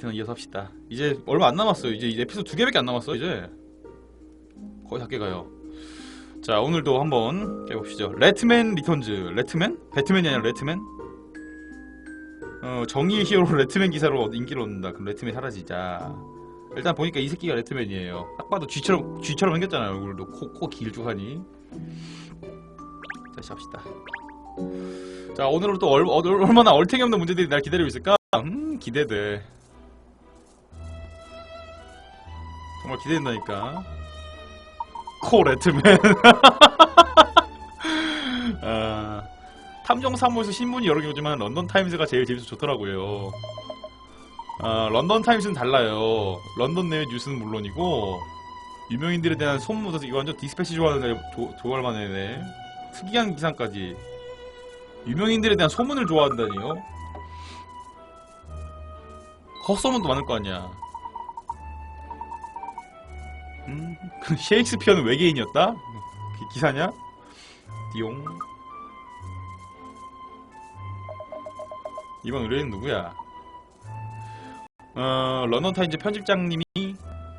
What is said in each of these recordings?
레이트는 이어서 합시다. 이제 얼마 안 남았어요. 이제 에피소드 두 개밖에 안 남았어 이제. 거의 다 깨가요. 자 오늘도 한번 깨봅시죠. 레트맨 리턴즈. 레트맨? 배트맨이 아니라 레트맨? 어 정의의 히어로 레트맨 기사로 인기를 얻는다. 그럼 레트맨 사라지자. 일단 보니까 이 새끼가 레트맨이에요. 딱 봐도 쥐처럼 쥐처럼 생겼잖아요. 얼굴도 코, 코 길쭉하니. 자 시작합시다. 자 오늘은 또 얼, 얼, 얼마나 얼탱이 없는 문제들이 날 기다리고 있을까? 음 기대돼. 정말 기대된다니까. 코 레트맨. 아, 탐정 사무소 신문이 여러 개 오지만 런던 타임즈가 제일 재밌어 좋더라고요. 아, 런던 타임즈는 달라요. 런던 내의 뉴스는 물론이고 유명인들에 대한 소문 이거 완전 디스패치 좋아하는 애 조- 좋아할 만한 애네. 특이한 기사까지. 유명인들에 대한 소문을 좋아한다니요? 헛소문도 많을 거 아니야. 음, 그 셰익스피어는 외계인이었다? 기- 기사냐? 띠용. 이번 의뢰인 누구야? 어, 런던 타임즈 편집장님이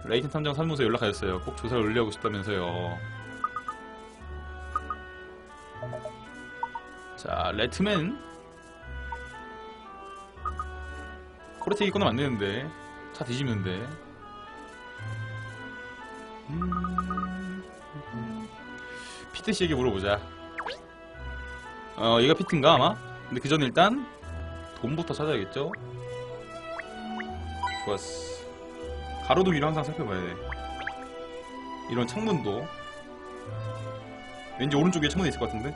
레이튼 탐정 사무소에 연락하였어요. 꼭 조사를 올리고 싶다면서요. 자, 레트맨. 코레테기 꺼내면 안 되는데. 차 뒤집는데. 음. 피트 씨에게 물어보자. 어, 얘가 피트인가 아마? 근데 그 전에 일단 돈부터 찾아야겠죠? 좋았어. 가로등 위를 항상 살펴봐야 돼. 이런 창문도 왠지 오른쪽에 창문이 있을 것 같은데?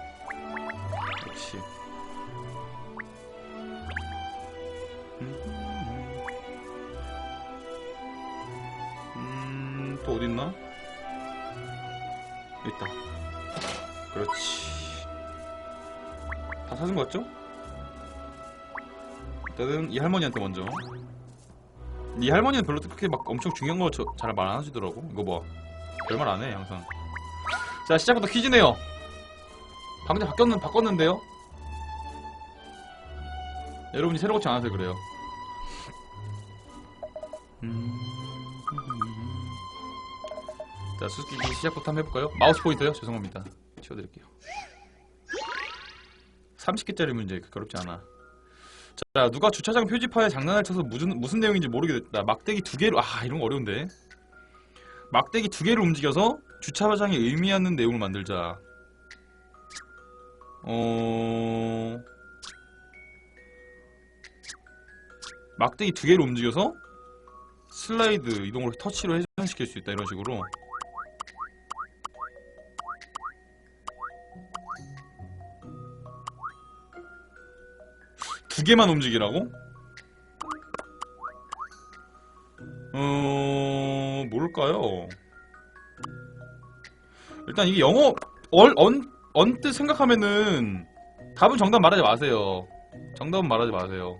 역시. 같죠? 일단은 이 할머니한테 먼저. 이 할머니는 별로 그렇게 막 엄청 중요한 거 잘 말 안 하시더라고. 이거 뭐 별말 안 해, 항상. 자, 시작부터 퀴즈네요. 방금 바뀌었는 바꿨는데요. 여러분이 새로 고치 안 하세요 그래요. 음. 자, 수수께끼 시작부터 한번 해볼까요? 마우스 포인터요? 죄송합니다. 치워드릴게요. 30개짜리 문제 그렇게 어렵지 않아. 자, 누가 주차장 표지판에 장난을 쳐서 무슨, 무슨 내용인지 모르게 됐다. 막대기 두 개로, 아, 이런 거 어려운데. 막대기 두 개를 움직여서 주차장에 의미하는 내용을 만들자. 어... 막대기 두 개를 움직여서 슬라이드 이동을 터치로 회전시킬 수 있다. 이런 식으로. 두 개만 움직이라고? 어... 뭘까요? 일단 이게 영어 얼, 언, 언뜻 생각하면은 답은 정답 말하지 마세요. 정답은 말하지 마세요.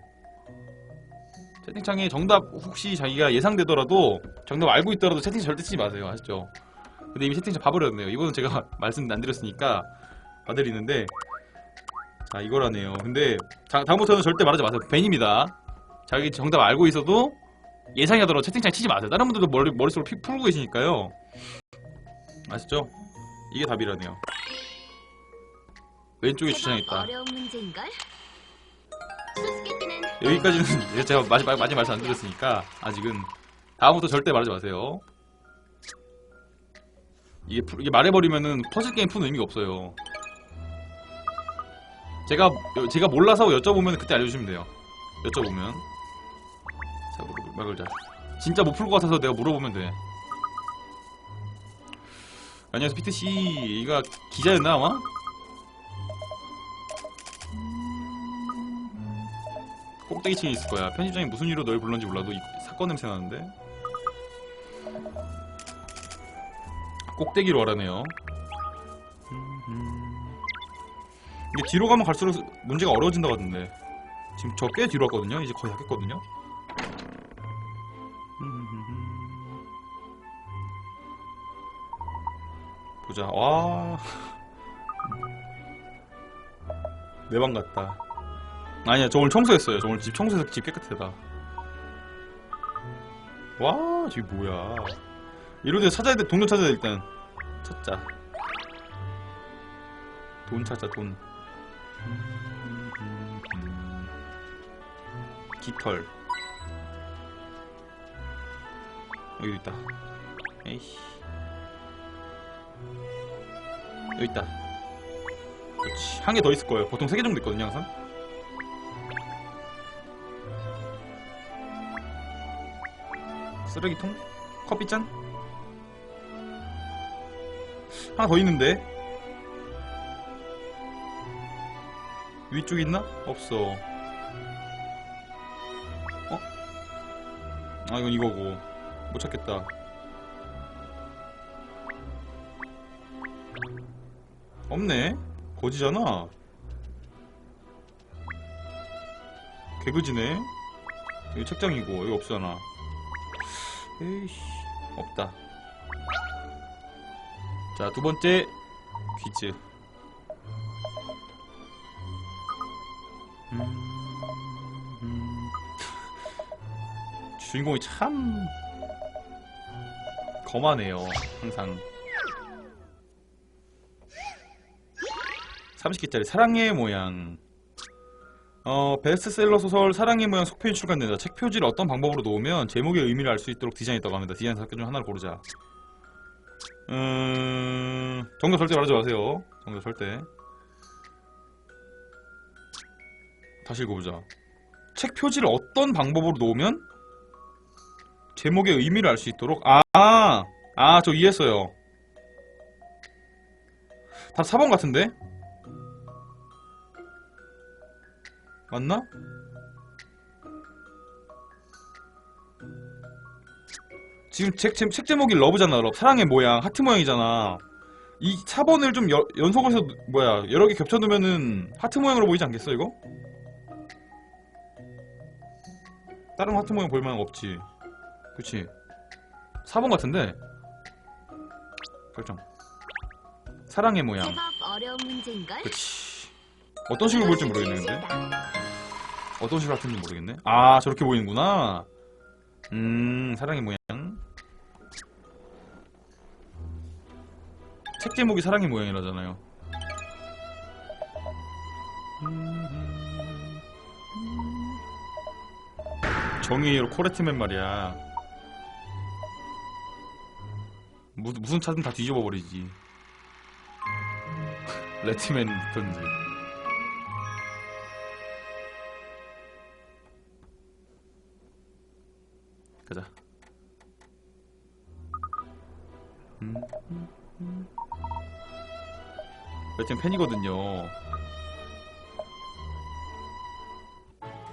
채팅창에 정답 혹시 자기가 예상되더라도 정답 알고 있더라도 채팅창 절대 치지 마세요. 아시죠? 근데 이미 채팅창 봐버렸네요. 이거는 제가 말씀 안 드렸으니까 봐드리는데 자 이거라네요. 근데 자, 다음부터는 절대 말하지 마세요. 벤입니다. 자기 정답 알고 있어도 예상하더라도 채팅창 치지 마세요. 다른 분들도 머리, 머릿속으로 피, 풀고 계시니까요. 아시죠? 이게 답이라네요. 왼쪽에 주차장 있다. 여기까지는 제가 마지막 마지막 말씀 안 드렸으니까 아직은 다음부터 절대 말하지 마세요. 이게 푸- 이게 말해버리면은 퍼즐 게임 푸는 의미가 없어요. 제가 여- 제가 몰라서 여쭤보면 그때 알려주시면 돼요. 여쭤보면 자 물- 말 걸자. 진짜 못 풀 것 같아서 내가 물어보면 돼. 안녕하세요 피트 씨. 이가 기자였나 아마? 꼭대기 층에 있을 거야. 편집장이 무슨 이유로 널 불렀는지 몰라도 이 사건 냄새 나는데. 꼭대기로 하라네요. 이게 뒤로 가면 갈수록 문제가 어려워진다 하던데. 지금 저 꽤 뒤로 왔거든요. 이제 거의 다 깼거든요. 보자. 와. 내 방 같다. 아니야, 저 오늘 청소했어요. 저 오늘 집 청소해서 집 깨끗하다. 와 저기 뭐야 데 찾아야 돼돈좀 찾아야 돼 일단 찾자 돈 찾자 돈 깃털. 여기 있다. 에이씨. 여기 있다. 그렇지. 한 개 더 있을 거예요. 보통 세 개 정도 있거든요 항상. 쓰레기통? 커피잔? 하나 더 있는데 위쪽에 있나? 없어. 어? 아 이건 이거고. 못 찾겠다. 없네. 거지잖아. 개그지네. 여기 책장이고 여기 없잖아. 에이씨 없다. 자 두번째 퀴즈 주인공이 참 거만해요 항상 30개짜리 사랑의 모양 어, 베스트셀러 소설 사랑의 모양 속편이 출간된다. 책 표지를 어떤 방법으로 놓으면 제목의 의미를 알 수 있도록 디자인했다고 합니다. 디자인 사건 중 하나를 고르자. 음... 정답 절대 말하지 마세요. 정답 절대. 다시 읽어보자. 책 표지를 어떤 방법으로 놓으면 제목의 의미를 알 수 있도록 아! 아, 저 이해했어요. 다 4번 같은데? 맞나? 지금 책, 책, 책 제목이 러브잖아 러브 사랑의 모양 하트 모양이잖아 이 4번을 좀 여- 연속해서 뭐야 여러 개 겹쳐두면은 하트 모양으로 보이지 않겠어 이거? 다른 하트 모양 볼 만한 거 없지 그치 4번 같은데 결정 사랑의 모양? 그치 어떤 식으로 볼지 모르겠네 근데 어떤 식으로 할 텐지 모르겠네. 아, 저렇게 보이는구나. 음, 사랑의 모양. 책 제목이 사랑의 모양이라잖아요. 정의로 코레트맨 말이야. 무슨 무슨 차든 다 뒤집어 버리지. 레트맨 리턴즈. 가자. 레트맨 팬이거든요.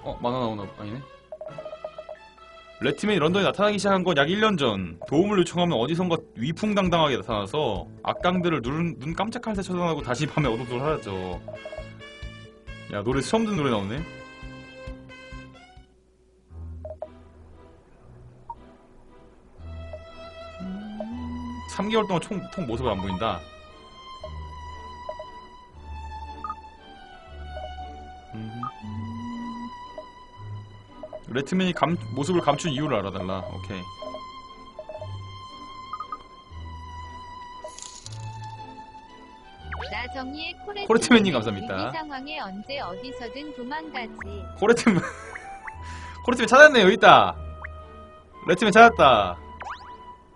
어, 만화 나오나, 아니네. 레트맨이 런던에 나타나기 시작한 건 약 1년 전. 도움을 요청하면 어디선가 위풍당당하게 나타나서 악강들을 눈, 눈 깜짝할 새 처단하고 다시 밤에 어둠으로 사라져. 야, 노래 처음 듣는 노래 나오네. 3개월 동안 총, 통 모습을 안 보인다. 레트맨이 감, 모습을 감춘 이유를 알아달라. 오케이. 나정리의 코레트 코레트맨님 감사합니다. 위기 상황에 언제 어디서든 도망가지. 코레트맨 코레트맨 찾았네 여기 있다 레트맨 찾았다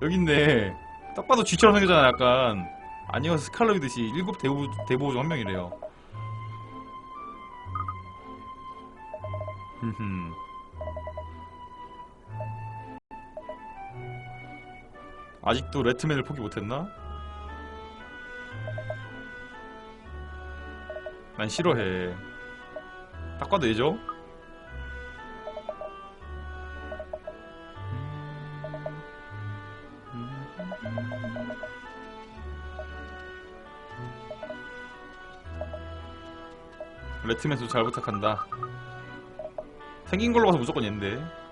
여기 있네 딱 봐도 쥐처럼 생겼잖아 약간 아니요 스칼럽이듯이 일곱 대보, 대보호 중한 명이래요 흠흠 아직도 레트맨을 포기 못했나? 난 싫어해 딱 봐도 얘죠? 레트맨도 잘 부탁한다. 생긴 걸로 봐서 무조건 얘인데.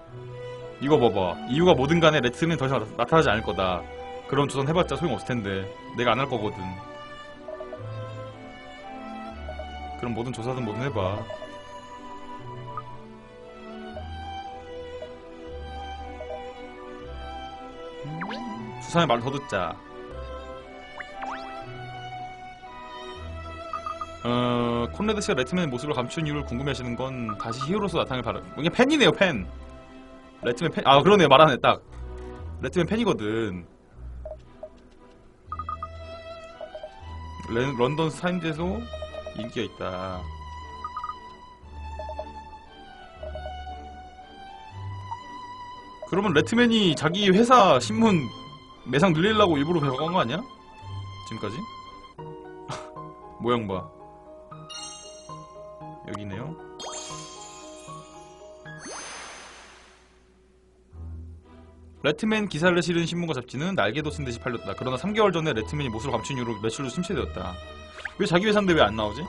이거 봐봐. 이유가 뭐든 간에 레트맨 더 이상 나- 나타나지 않을 거다. 그런 조선 해봤자 소용없을 텐데. 내가 안 할 거거든. 그럼 뭐든 조사든 뭐든 해봐. 사람의 말을 더 듣자. 어, 콘레드 씨가 레트맨의 모습을 감춘 이유를 궁금해하시는 건 다시 히어로서 나타나길 바라. 이게 팬이네요, 팬. 레트맨 팬. 아, 그러네요, 말하네, 딱. 레트맨 팬이거든. 렌- 런던 타임즈에서 인기가 있다. 그러면 레트맨이 자기 회사 신문 매상 늘리려고 일부러 배워간 거 아니야? 지금까지? 모양 봐. 여기 있네요. 레트맨 기사를 실은 신문과 잡지는 날개도 쓴 듯이 팔렸다. 그러나 3개월 전에 레트맨이 모습을 감춘 이후로 매출도 침체되었다. 왜 자기 회사인데 왜 안 나오지?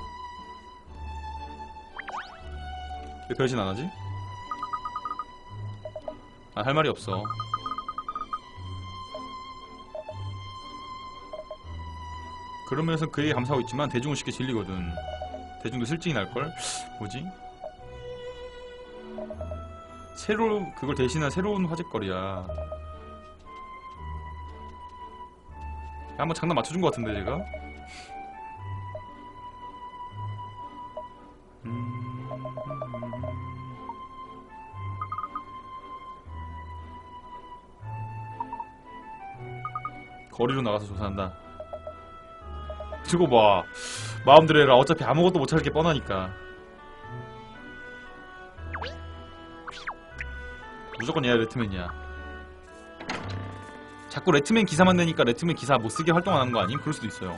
왜 변신 안 하지? 아, 할 말이 없어. 그런 면에서 그에게 감사하고 있지만 대중은 쉽게 질리거든. 대중도 실증이 날걸? 뭐지? 새로 그걸 대신한 새로운 화제거리야. 한번 장난 맞춰준 것 같은데 제가. 음... 거리로 나가서 조사한다. 저거 봐. 마음대로 해라. 어차피 아무것도 못 찾을 게 뻔하니까. 무조건 얘야 레트맨이야. 자꾸 레트맨 기사만 내니까 레트맨 기사 못 쓰게 활동 안 하는 거 아님? 그럴 수도 있어요.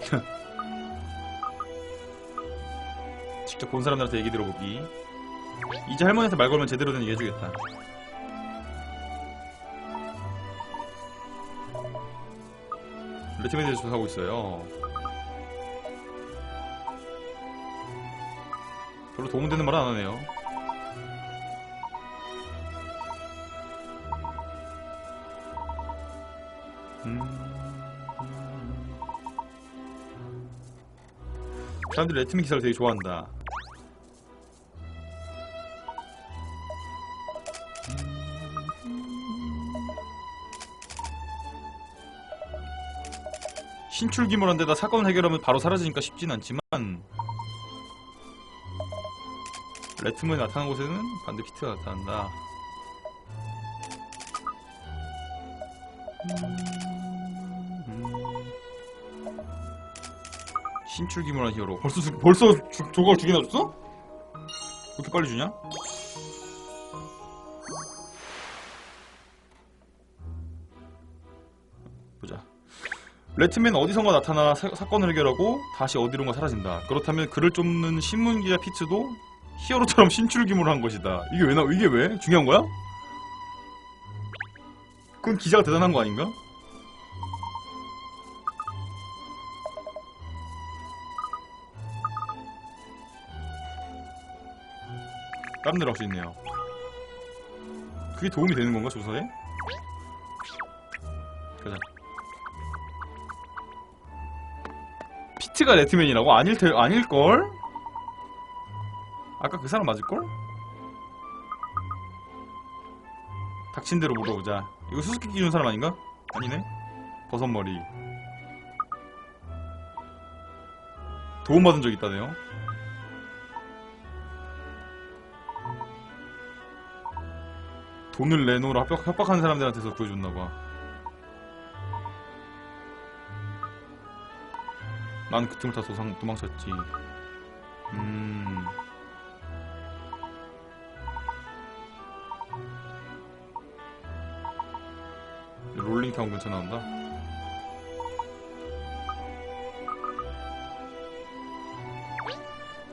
직접 본 사람들한테 얘기 들어보기. 이제 할머니한테 말 걸면 제대로 된 얘기 해주겠다. 대해서 조사하고 있어요. 별로 도움되는 말 안 하네요. 음. 사람들이 레트맨 기사를 되게 좋아한다. 신출귀몰한 데다 사건 해결하면 바로 사라지니까 쉽진 않지만 레트맨이 나타난 곳에는 반드 피트가 나타난다. 신출귀몰한 히어로. 벌써 주- 벌써 주, 저걸 두 개나 줬어? 왜 이렇게 빨리 주냐? 보자. 레트맨 어디선가 나타나 사, 사건을 해결하고 다시 어디론가 사라진다. 그렇다면 그를 쫓는 신문기자 피츠도 히어로처럼 신출귀몰을 한 것이다. 이게 왜 나? 이게 왜? 중요한 거야? 그건 기자가 대단한 거 아닌가? 깜내로 할수 있네요. 그게 도움이 되는 건가 조사에? 가자. 피트가 레트맨이라고? 아닐 테, 아닐걸? 아까 그 사람 맞을걸? 닥친 대로 물어보자. 이거 수수께끼 준 사람 아닌가? 아니네. 버섯머리. 도움받은 적 있다네요. 돈을 내놓으라 협박, 협박하는 사람들한테서 구해줬나봐. 난 그 틈을 타서 도망, 도망쳤지. 음. 롤링타운 근처 나온다?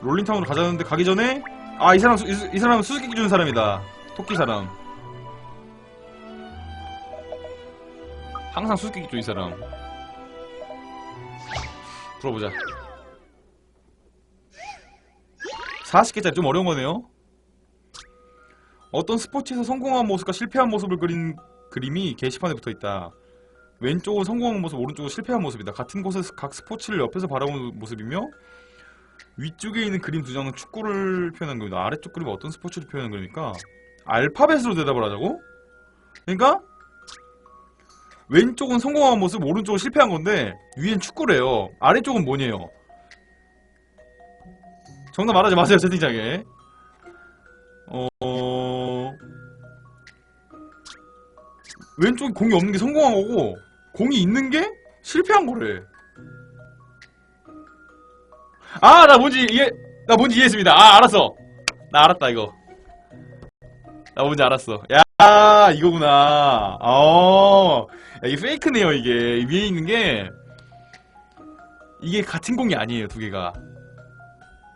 롤링타운으로 가자는데 가기 전에 아 이 사람 수- 이, 수- 이 사람은 수수께끼 주는 사람이다 토끼 사람 항상 수수께끼 줘이 사람 풀어보자 40개짜리 좀 어려운 거네요 어떤 스포츠에서 성공한 모습과 실패한 모습을 그린 그림이 게시판에 붙어 있다. 왼쪽은 성공한 모습, 오른쪽은 실패한 모습이다. 같은 곳에서 각 스포츠를 옆에서 바라보는 모습이며 위쪽에 있는 그림 두 장은 축구를 표현한 겁니다. 아래쪽 그림은 어떤 스포츠를 표현한 거니까 알파벳으로 대답을 하자고? 그러니까 왼쪽은 성공한 모습, 오른쪽은 실패한 건데 위엔 축구래요. 아래쪽은 뭐냐요? 정답 말하지 마세요 채팅창에. 어 왼쪽에 공이 없는 게 성공한 거고 공이 있는 게 실패한 거래. 아, 나 뭔지 이해, 나 뭔지 이해했습니다. 아, 알았어. 나 알았다, 이거. 나 뭔지 알았어. 야, 이거구나. 어, 야, 이게 페이크네요, 이게. 위에 있는 게, 이게 같은 공이 아니에요, 두 개가.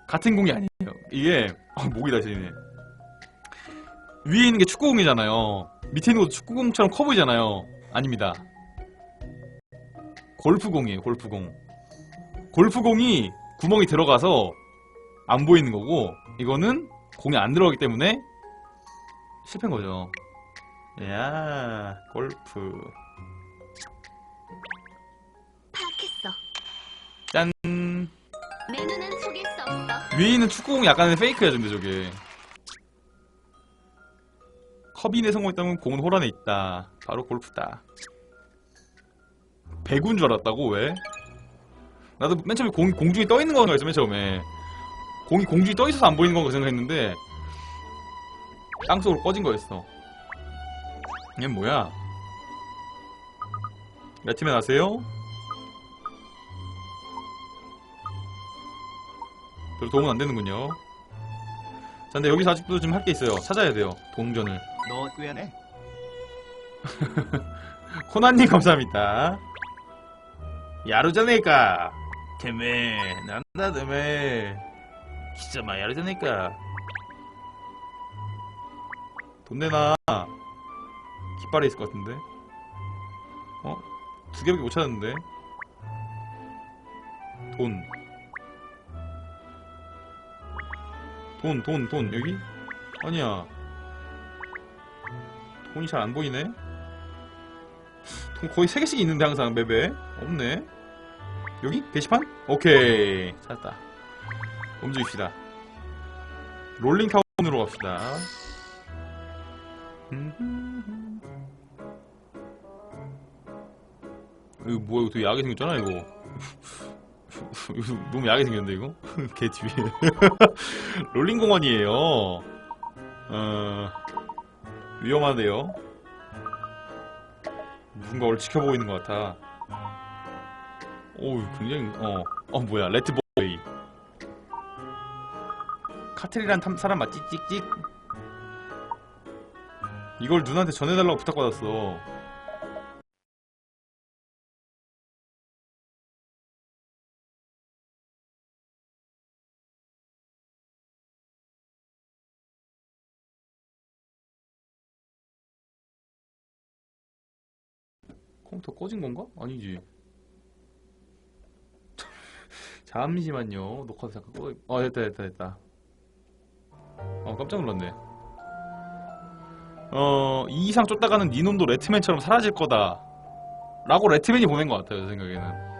같은 공이 아니에요. 이게, 어, 목이 다시네. 위에 있는 게 축구공이잖아요. 밑에 있는 것도 축구공처럼 커 보이잖아요. 아닙니다. 골프공이에요, 골프공. 골프공이 구멍이 들어가서 안 보이는 거고 이거는 공이 안 들어가기 때문에 실패인 거죠. 야 골프 파악했어. 짠내 눈은 속일 수 없어. 위에 있는 축구공이 약간의 페이크야 근데 저게 컵인에 성공했다면 공은 홀 안에 있다 바로 골프다 배구인 줄 알았다고 왜? 나도 맨 처음에 공, 공중에 떠 있는 건가 했어 맨 처음에 공이 공중에 떠 있어서 안 보이는 건가 생각했는데 땅속으로 꺼진 거였어 얘 뭐야 레트맨 아세요? 별로 도움은 안 되는군요 자 근데 여기서 아직도 좀할게 있어요 찾아야 돼요 동전을 너 꽤네. 코난님 감사합니다. 야루자네까. 때문에 난다 진짜 막 야루자네까. 돈 내놔. 깃발에 있을 것 같은데. 어? 두 개밖에 못 찾았는데. 돈. 돈, 돈, 돈. 여기? 아니야. 돈이 잘 안 보이네. 돈 거의 3개씩 있는데 항상 맵에 없네 여기? 게시판? 오케이 찾았다 움직입시다 롤링타운으로 갑시다 이거 뭐야 이거 되게 야하게 생겼잖아 이거 너무 야하게 생겼는데 이거? 개 뒤에 롤링공원이에요 어... 위험하네요 누군가 오늘 지켜보고 있는 것 같아. 오, 굉장히 어, 어 뭐야, 레트보이. 탐, 사람 맞지? 찍찍. 이걸 누나한테 전해달라고 부탁받았어. 컴퓨터 꺼진 건가? 아니지. 잠시만요. 녹화 잠깐 꺼. 어 됐다 됐다 됐다. 어 깜짝 놀랐네. 어, 이 이상 쫓다가는 네 놈도 레트맨처럼 사라질 거다. 라고 레트맨이 보낸 것 같아요, 제 생각에는.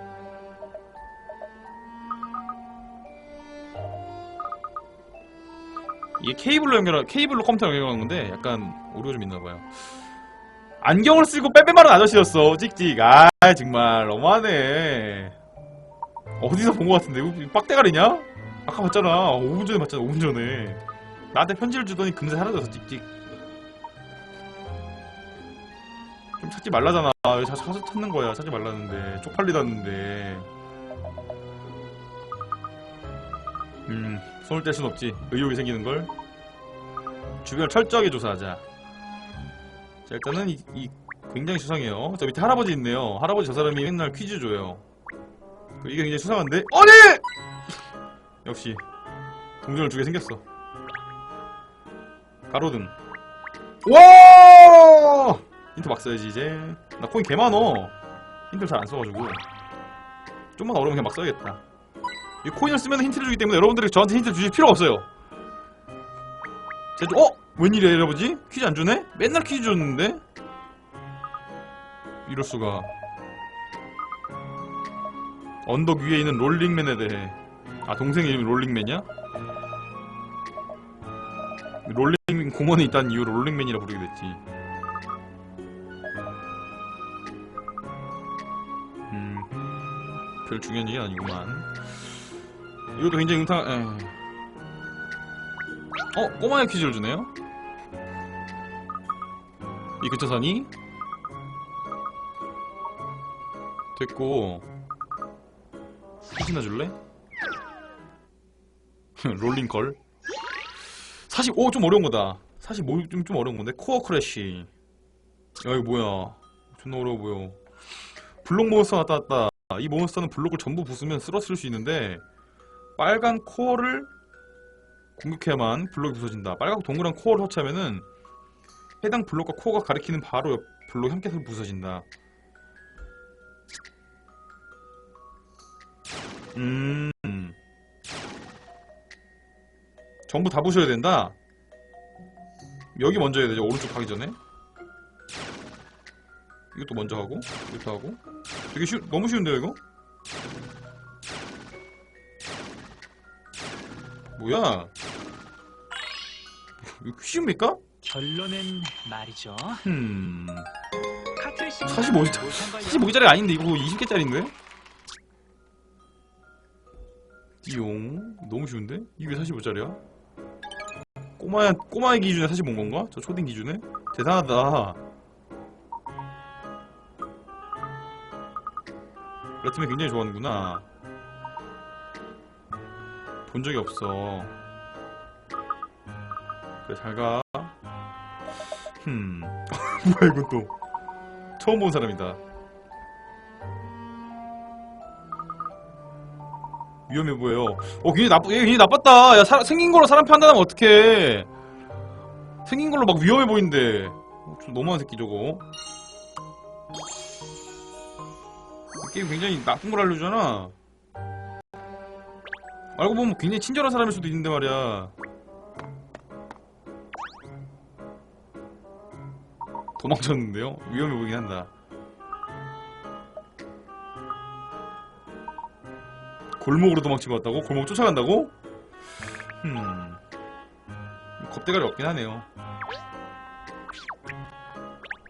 이게 케이블로 연결한, 케이블로 컴퓨터 연결한 건데, 약간 오류가 좀 있나 봐요. 안경을 쓰고 빼빼 마른 아저씨였어, 찍찍. 아, 정말, 너무하네. 어디서 본 것 같은데, 이거 빡대가리냐? 아까 봤잖아. 5분 전에 봤잖아, 5분 전에. 나한테 편지를 주더니 금세 사라졌어, 찍찍. 좀 찾지 말라잖아. 왜 자- 자주 찾는 거야. 찾지 말라는데. 쪽팔리다는데. 음, 손을 뗄 순 없지. 의욕이 생기는 걸. 주변을 철저하게 조사하자. 자, 일단은 이, 이 굉장히 수상해요. 저 밑에 할아버지 있네요. 할아버지 저 사람이 맨날 퀴즈 줘요. 그 이게 굉장히 수상한데? 아니! 역시 동전을 두개 생겼어. 가로등. 와! 힌트 막 써야지 이제. 나 코인 개 많어. 힌트를 잘 안 써가지고. 좀만 어려우면 그냥 막 써야겠다. 이 코인을 쓰면 힌트를 주기 때문에 여러분들이 저한테 힌트 주실 필요가 없어요. 좀- 어? 웬일이야 할아버지? 퀴즈 안 주네? 맨날 퀴즈 줬는데? 이럴 수가. 언덕 위에 있는 롤링맨에 대해 아 동생 이름이 롤링맨이야? 롤링 공원에 있다는 이유로 롤링맨이라 부르게 됐지. 별 중요한 얘기 아니구만. 이것도 굉장히 음탕. 에. 어, 꼬마의 퀴즈를 주네요. 이 근처사니? 됐고. 혹시나 줄래? 롤링걸. 사실 오 좀 어려운 거다. 사실 뭐 좀 좀 어려운 건데 코어 크래쉬. 야 이거 뭐야? 존나 어려워 보여. 블록 몬스터 왔다 왔다. 이 몬스터는 블록을 전부 부수면 쓰러뜨릴 수 있는데 빨간 코어를 공격해야만 블록이 부서진다. 빨갛고 동그란 코어를 터치하면은 해당 블록과 코어가 가리키는 바로 옆 블록이 함께 부서진다. 음. 전부 다 부셔야 된다. 여기 먼저 해야 되죠. 오른쪽 가기 전에. 이것도 먼저 하고, 이것도 하고. 되게 쉬, 너무 쉬운데요, 이거? 뭐야? 이거 쉬웁니까? 결론은 말이죠. 음. 카트를 씹는 45 자- 노상관련 45개짜리 아닌데, 이거 20개짜리인데? 띠용. 너무 쉬운데? 이게 45짜리야? 꼬마야, 꼬마의 기준에 45인 건가? 저 초딩 기준에? 대단하다. 레트맨 굉장히 좋아하는구나. 본 적이 없어. 그래, 잘 가. 흠. 뭐야, 이건 또. 처음 본 사람이다. 위험해 보여. 어, 굉장히 나쁘, 얘 굉장히 나빴다. 야, 사- 생긴 걸로 사람 판단하면 어떡해. 생긴 걸로 막 위험해 보이는데. 어, 좀 너무한 새끼 저거. 이 게임 굉장히 나쁜 걸 알려주잖아. 알고 보면 굉장히 친절한 사람일 수도 있는데 말이야. 도망쳤는데요? 위험해 보이긴 한다. 골목으로 도망친 것 같다고? 골목 쫓아간다고? 음. 겁대가리 없긴 하네요.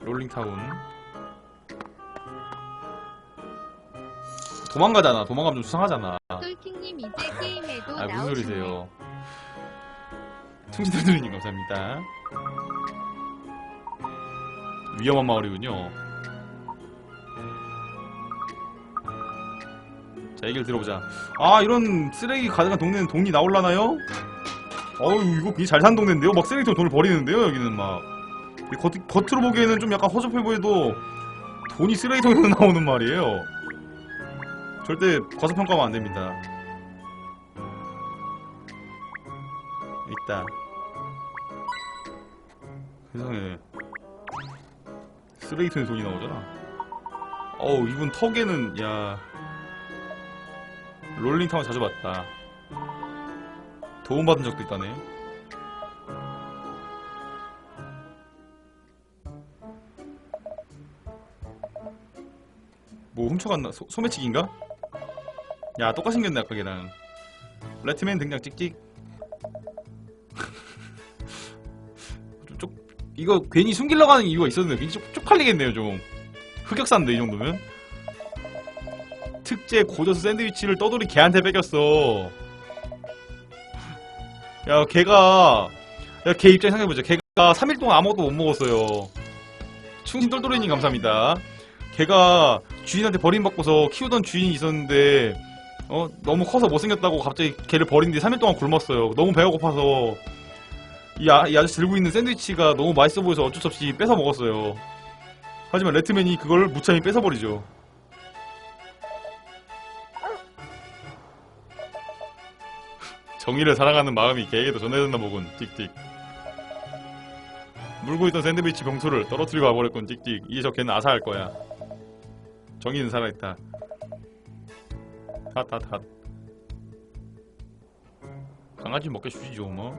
롤링타운. 도망가잖아. 도망가면 좀 수상하잖아. 솔킹님 이제 게임에도 아, 무슨. 소리세요. 충신들드리님 감사합니다. 위험한 마을이군요. 자, 얘기를 들어보자. 아, 이런 쓰레기 가득한 동네는 돈이 나올라나요? 어우, 이거 잘 사는 동네인데요? 막 쓰레기통 돈을 버리는데요, 여기는 막. 이 겉, 겉으로 보기에는 좀 약간 허접해 보여도 돈이 쓰레기통에서 나오는 말이에요. 절대 과소평가하면 안 됩니다. 있다. 세상에. 쓰레기통에 돈이 나오잖아. 어우, 이분 턱에는, 야. 롤링타운 자주 봤다. 도움받은 적도 있다네. 뭐 훔쳐갔나? 소, 소매치기인가? 야, 똑같이 생겼네, 아까 걔랑. 레트맨 등장 찍찍. 좀 쪽, 이거 괜히 숨기려고 하는 이유가 있었는데 괜히 쪽, 쪽팔리겠네요 좀. 흑역사인데 이 정도면. 특제 고저스 샌드위치를 떠돌이 걔한테 뺏겼어. 야 걔가 야 걔 입장 생각해보자. 걔가 3일 동안 아무것도 못 먹었어요. 충신 똘똘이님 감사합니다. 걔가 주인한테 버림받고서 키우던 주인이 있었는데 어 너무 커서 못생겼다고 갑자기 걔를 버린 뒤 3일 동안 굶었어요 너무 배가 고파서 이, 아, 이 아저씨 들고 있는 샌드위치가 너무 맛있어 보여서 어쩔 수 없이 뺏어 먹었어요. 하지만 레트맨이 그걸 무참히 뺏어버리죠. 정의를 사랑하는 마음이 걔에게도 전해졌나 보군. 찍찍. 물고 있던 샌드위치 병수를 떨어뜨리고 와버렸군. 찍찍. 이제 저 걔는 아사할 거야. 정의는 살아있다. 핫핫핫. 강아지 먹게 주시죠 뭐.